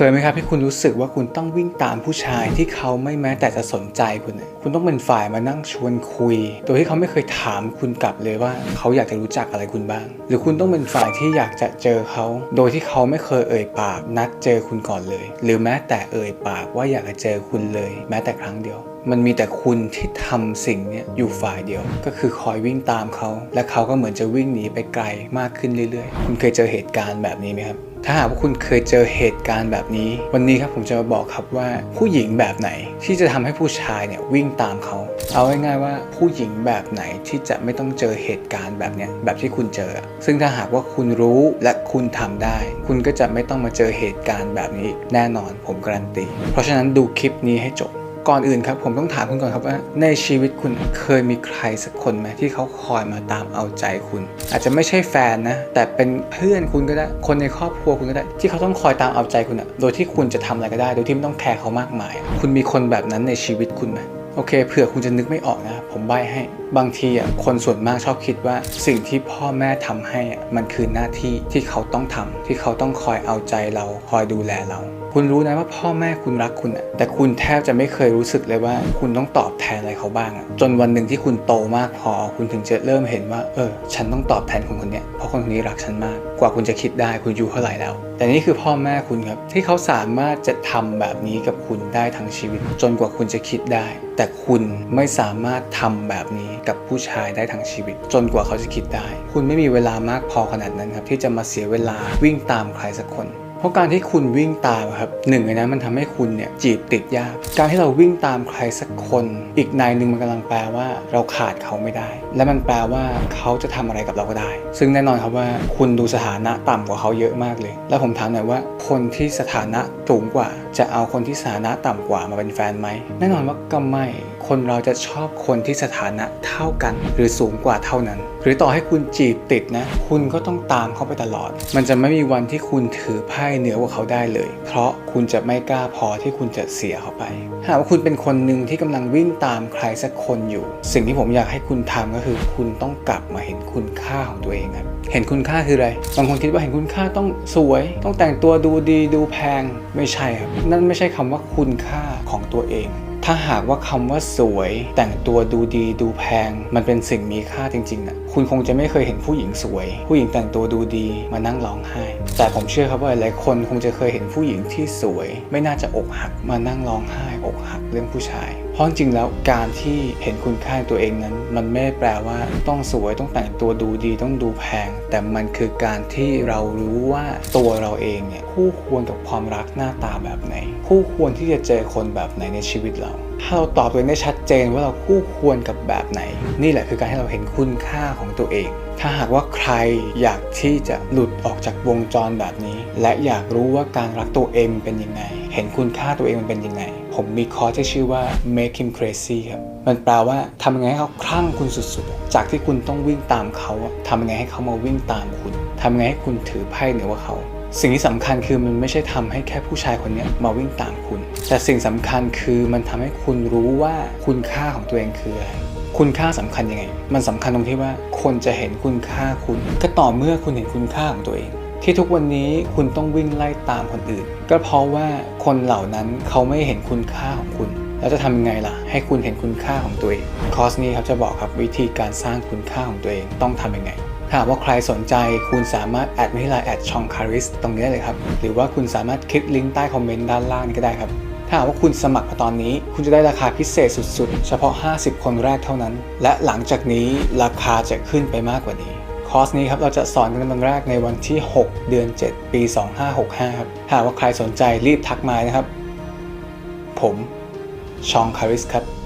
เคยไหมครับที่คุณรู้สึกว่าคุณต้องวิ่งตามผู้ชายที่เขาไม่แม้แต่จะสนใจคุณเนี่ยคุณต้องเป็นฝ่ายมานั่งชวนคุย โดยที่เขาไม่เคยถามคุณกลับเลยว่าเขาอยากจะรู้จักอะไรคุณบ้าง หรือคุณต้องเป็นฝ่ายที่อยากจะเจอเขา โดยที่เขาไม่เคยเอ่ยปาก นัดเจอคุณก่อนเลย หรือแม้แต่เอ่ยปากว่าอยากจะเจอคุณเลย แม้แต่ครั้งเดียวมันมีแต่คุณที่ทำสิ่งนี้อยู่ฝ่ายเดียว ก็คือคอยวิ่งตามเขา และเขาก็เหมือนจะวิ่งหนีไปไกลมากขึ้นเรื่อยๆ คุณเคยเจอเหตุการณ์แบบนี้ไหมครับ ถ้าหากว่าคุณเคยเจอเหตุการณ์แบบนี้ วันนี้ครับผมจะมาบอกครับว่าผู้หญิงแบบไหนที่จะทำให้ผู้ชายเนี่ยวิ่งตามเขา เอาง่ายๆว่าผู้หญิงแบบไหนที่จะไม่ต้องเจอเหตุการณ์แบบเนี้ยแบบที่คุณเจอ ซึ่งถ้าหากว่าคุณรู้และคุณทำได้ คุณก็จะไม่ต้องมาเจอเหตุการณ์แบบนี้อีกแน่นอนผมการันตี เพราะฉะนั้นดูคลิปนี้ให้จบ ก่อนอื่นครับผมต้องถามคุณก่อนครับว่าในชีวิตคุณเคยมีใครสักคนไหมที่เขาคอยมาตามเอาใจคุณ อาจจะไม่ใช่แฟนนะ แต่เป็นเพื่อนคุณก็ได้ คนในครอบครัวคุณก็ได้ ที่เขาต้องคอยตามเอาใจคุณอะโดยที่คุณจะทำอะไรก็ได้ โดยที่ไม่ต้องแคร์เขามากมาย คุณมีคนแบบนั้นในชีวิตคุณไหม โอเคเผื่อคุณจะนึกไม่ออกนะผมใบให้ บางทีอะคนส่วนมากชอบคิดว่า สิ่งที่พ่อแม่ทำให้อะมันคือหน้าที่ที่เขาต้องทำที่เขาต้องคอยเอาใจเราคอยดูแลเรา คุณรู้นะว่าพ่อแม่คุณรักคุณอะแต่คุณแทบจะไม่เคยรู้สึกเลยว่า คุณต้องตอบแทนอะไรเขาบ้างอะจนวันหนึ่งที่คุณโตมากพอ คุณถึงจะเริ่มเห็นว่า เออ ฉันต้องตอบแทนคนคนนี้เพราะคนคนนี้รักฉันมาก กว่าคุณจะคิดได้คุณอายู่เท่าไหร่แล้ว แต่นี่คือพ่อแม่คุณครับที่เขาสามารถจะทำแบบนี้กับคุณได้ทั้งชีวิต จนกว่าคุณจะคิดได้ แต่คุณไม่สามารถทำแบบนี้กับผู้ชายได้ทั้งชีวิต จนกว่าเขาจะคิดได้ คุณไม่มีเวลามากพอขนาดนั้นครับที่จะมาเสียเวลาวิ่งตามใครสักคน เพราะการที่คุณวิ่งตามครับหนึ่งในนั้นมันทำให้คุณเนี่ยจีบติดยาก การที่เราวิ่งตามใครสักคน อีกในหนึ่งมันกำลังแปลว่าเราขาดเขาไม่ได้ และมันแปลว่าเขาจะทำอะไรกับเราก็ได้ ซึ่งแน่นอนครับว่าคุณดูสถานะต่ำกว่าเขาเยอะมากเลย แล้วผมถามหน่อยว่า คนที่สถานะสูงกว่า จะเอาคนที่สถานะต่ำกว่ามาเป็นแฟนไหมแน่นอนว่าก็ไม่ คนเราจะชอบคนที่สถานะเท่ากัน หรือสูงกว่าเท่านั้น หรือต่อให้คุณจีบติดนะ คุณก็ต้องตามเขาไปตลอด มันจะไม่มีวันที่คุณถือไพ่เหนือกว่าเขาได้เลย เพราะคุณจะไม่กล้าพอที่คุณจะเสียเขาไป หากว่าคุณเป็นคนหนึ่งที่กำลังวิ่งตามใครสักคนอยู่ สิ่งที่ผมอยากให้คุณทำก็คือ คุณต้องกลับมาเห็นคุณค่าของตัวเองครับเห็นคุณค่าคืออะไร บางคนคิดว่าเห็นคุณค่าต้องสวย ต้องแต่งตัวดูดีดูแพง ไม่ใช่ครับ นั่นไม่ใช่คำว่าคุณค่าของตัวเอง ถ้าหากว่าคำว่าสวย แต่งตัวดูดีดูแพง มันเป็นสิ่งมีค่าจริงๆนะ คุณคงจะไม่เคยเห็นผู้หญิงสวย ผู้หญิงแต่งตัวดูดีมานั่งร้องไห้ แต่ผมเชื่อครับว่าหลายคนคงจะเคยเห็นผู้หญิงที่สวย ไม่น่าจะอกหักมานั่งร้องไห้อกหักเรื่องผู้ชายเพราะจริงแล้วการที่เห็นคุณค่าตัวเองนั้น มันไม่แปลว่าต้องสวยต้องแต่งตัวดูดีต้องดูแพง แต่มันคือการที่เรารู้ว่าตัวเราเองเนี่ยคู่ควรกับความรักหน้าตาแบบไหน คู่ควรที่จะเจอคนแบบไหนในชีวิตเรา ถ้าเราตอบตัวเองได้ชัดเจนว่าเราคู่ควรกับแบบไหน นี่แหละคือการให้เราเห็นคุณค่าของตัวเอง ถ้าหากว่าใครอยากที่จะหลุดออกจากวงจรแบบนี้ และอยากรู้ว่าการรักตัวเองเป็นยังไง เห็นคุณค่าตัวเองมันเป็นยังไง ผมมีคอร์สที่ชื่อว่า make him crazy ครับ มันแปลว่าทำยังไงให้เขาคลั่งคุณสุดๆ จากที่คุณต้องวิ่งตามเขาทำยังไงให้เขามาวิ่งตามคุณทำยังไงให้คุณถือไพ่เหนือว่าเขา สิ่งที่สำคัญคือมันไม่ใช่ทำให้แค่ผู้ชายคนนี้มาวิ่งตามคุณ แต่สิ่งสำคัญคือมันทำให้คุณรู้ว่าคุณค่าของตัวเองคืออะไรคุณค่าสำคัญยังไง มันสำคัญตรงที่ว่าคนจะเห็นคุณค่าคุณ ก็ต่อเมื่อคุณเห็นคุณค่าของตัวเอง ที่ทุกวันนี้คุณต้องวิ่งไล่ตามคนอื่น ก็เพราะว่าคนเหล่านั้นเขาไม่เห็นคุณค่าของคุณแล้วจะทำยังไงล่ะ ให้คุณเห็นคุณค่าของตัวเอง คอร์สนี้ครับจะบอกครับวิธีการสร้างคุณค่าของตัวเองต้องทำยังไง ถ้าหากว่าใครสนใจคุณสามารถแอดมาที่ไลน์แอดชองคาริสตรงนี้ได้เลยครับ หรือว่าคุณสามารถคลิกลิงก์ใต้คอมเมนต์ด้านล่างนี้ก็ได้ครับ ถ้าหากว่าคุณสมัครมาตอนนี้ คุณจะได้ราคาพิเศษสุด ๆ เฉพาะ 50 คนแรกเท่านั้น และหลังจากนี้ราคาจะขึ้นไปมากกว่านี้คอร์สนี้ครับเราจะสอนกันวันแรกในวันที่ 6 เดือน 7 ปี 2565 ครับถ้าหากว่าใครสนใจรีบทักมานะครับ ผมชองคาริสครับ